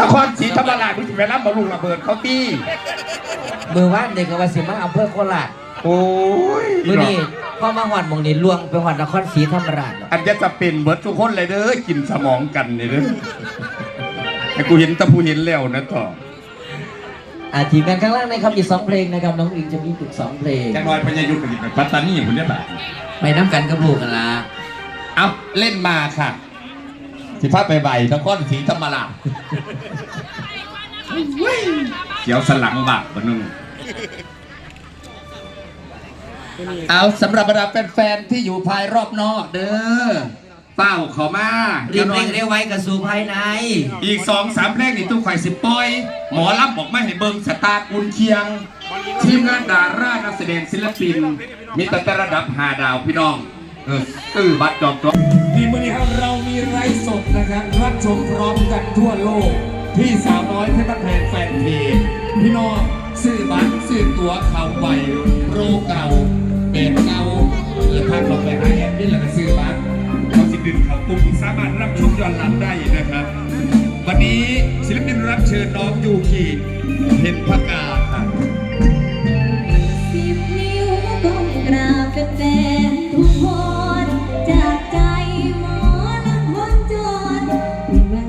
นครศรีธรรมราชนี่สิไปรับมาลุงระเบิดเขาตีมือว่านเด็กกับว่าสิมาอำเภอโคราชโอ้ยมือนี้พ่อมาหอดหมองนี้ล่วงไปหอดนครศรีธรรมราชอันจะจะเป็นเบิร์ดทุกคนเลยเด้อกินสมองกันนี่เด้อไอ้กูเห็นแตะผู้เห็นแล้วนะต่ออาทีมงานข้างล่างนะครับอีกสองเพลงนะครับน้องอิงจะมีอีกสองเพลงจังน้อยพญายุทธ์ไปปัตตานีคนเนี้ยแบบไปน้ำกันกับลูกกันละเอาเล่นมาค่ะ สิพาไปใบนครศรีธรรมราชเขียวสลังบักบนึงเอาสำหรับบรรดาแฟนๆที่อยู่ภายรอบนอกเด้อเป้าเขามารีบเร่งเร็วไว้กระสู่ภายใน อีกสองสามเพลงนี่ตู้ข่อยสิปล่อย หมอรับบอกมาให้เบิ่งสตาร์กุนเคียง ทีมงานดารานักแสดงศิลปิน มีตั้งแต่ระดับหาดาวพี่น้อง เออซื้อบัตรจองตัวทีมวันนี้ครับเรามีไลฟ์สดนะครับรับชมพร้อมกันทั่วโลกที่สาวน้อยเพชรบ้านแพงแฟนเพจพี่น้องซื้อบัตรซื้อตั๋วเขาไวโปรเก่าเป็นเก่าเลือพักลงไปหาแอดมินแล้วก็ซื้อบัตรเขาสิดึงเขากลุ่มสามารถรับชมย้อนหลังได้นะครับ วันนี้ศิลปินรับเชิญน้องยูกิเห็นพกา น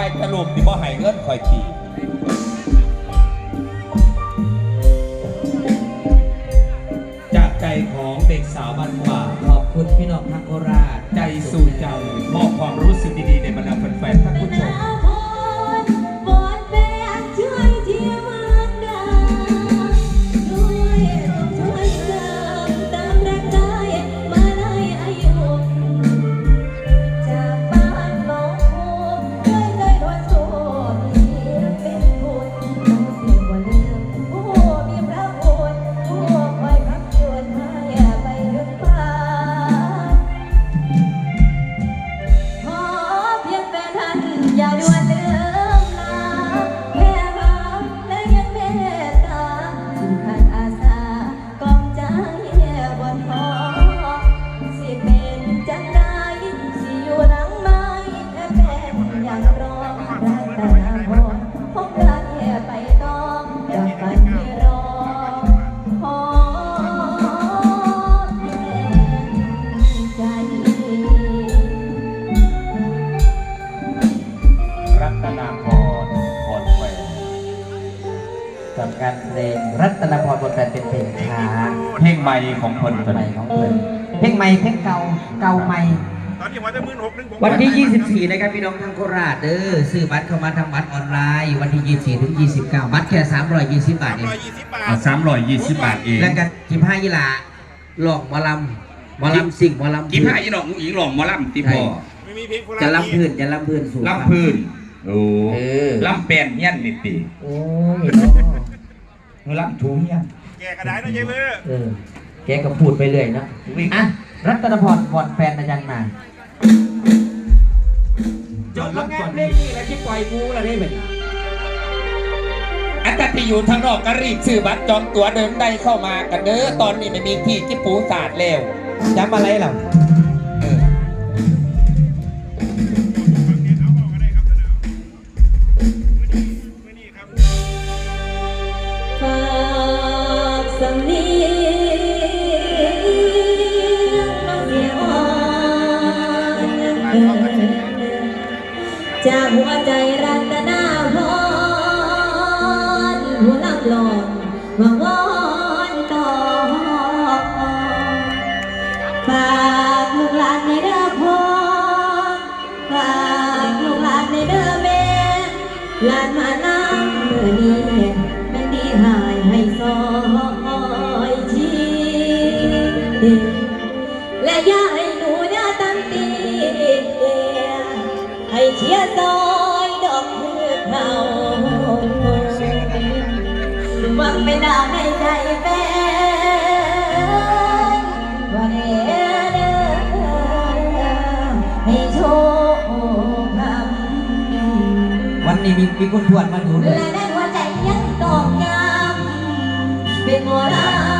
ายๆเอาไทยตลกที่บ่ให้เงินคอยตีจากใจของเด็กสาวบ้านป่าขอบคุณพี่น้องทางโคราชใจสู่ใจมอบความรู้สึกดีๆในบรรดาแฟนๆท่านผู้ชม ใหม่ของคนใหม่ของเพิ่นเพลงใหม่เพลงเก่าเก่าใหม่ตอนนี้วันจะมื่นหกหนึ่งผมวันที่ 24 นะครับพี่น้องทางโคราชเด้อซื้อบัตรเข้ามาทางบัตรออนไลน์ วันที่ 24 ถึง 29 บัตรแค่ 320 บาทเองร้อยยี่สิบบาทเอาสามร้อยยี่สิบบาทเองแล้วกัน15ยีหลาหลอกหมอลำหมอลำสิ่งหมอลำกี่ผ้ายี่ดอกมุ้งอิงหล่องหมอลำที่พ่อไม่มีเพลงโคราชจะลำพื้นจะลำพื้นสูงลำพื้นโอ้เออลำแปนเฮี้ยนนี่ติโอ้ยเนาะเออลำถูเฮี้ยน แกกระดาษนะยายเบ้อเออแกก็พูดไปเรื่อยเนาะอะรัตนพรพรแฟนอาจารย์มาจบแล้วงานเพลงนี้แล้วที่ปล่อยกูแล้วได้ไหมอันที่อยู่ทางนอกก็รีบซื้อบัตรจองตั๋วเดินได้เข้ามากันเด้อตอนนี้ไม่มีที่ที่ปูศาสตร์แล้วจำอะไรหรอเอ ลอนหวังอนต่อฝากลูกหลานในเด้อพ่อฝากลูกหลานในเด้อแม่หลานมาน้ำเมื่อนี้แม่ดีหายให้ซอยชีและย่าให้หนูอย่าตั้งตีให้เชียร์ซอยดอกเพื่อเขา ไม่นานในใจแฟนว่าเด้อให้โชคคำวันนี้มีมีคุณทวดมาดูด้วยและในหัวใจยังตอกย้ำเป็นโมราใ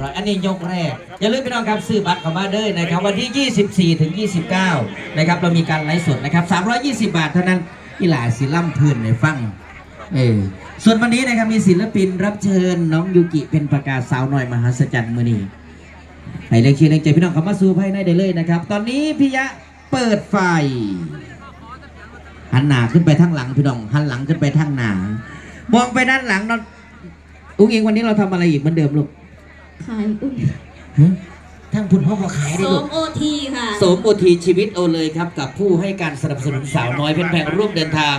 รอยอันนี้ยกแรก อย่าลืมพี่น้องครับซื้อบัตรเข้ามาเด้อนะครับ วันที่ 24 ถึง 29 นะครับ เรามีการไลฟ์สดนะครับ 320 บาทเท่านั้นอีหลาศิล่ำพื้นในฟังเออส่วนวันนี้นะครับมีศิลปินรับเชิญน้องยูกิเป็นประกาศสาวหน่อยมหัศจรรย์มือนีให้เรียกชื่อเรียกใจพี่น้องเข้ามาสู่ภายในได้เลยนะครับ ตอนนี้พี่ยะเปิดไฟหันหน้าขึ้นไปทางหลังพี่น้องหันหลังขึ้นไปทางหน้ามองไปด้านหลังเนาะอุ้งเองวันนี้เราทำอะไรอีกเหมือนเดิมลูก ขายอุ้ยฮะทางคุณพ่อขอขายได้โสลูกมโอทีค่ะโสมโอทีชีวิตโอเลยครับ กับผู้ให้การสนับสนุนสาวน้อยเพ่นแพงร่วมเดินทาง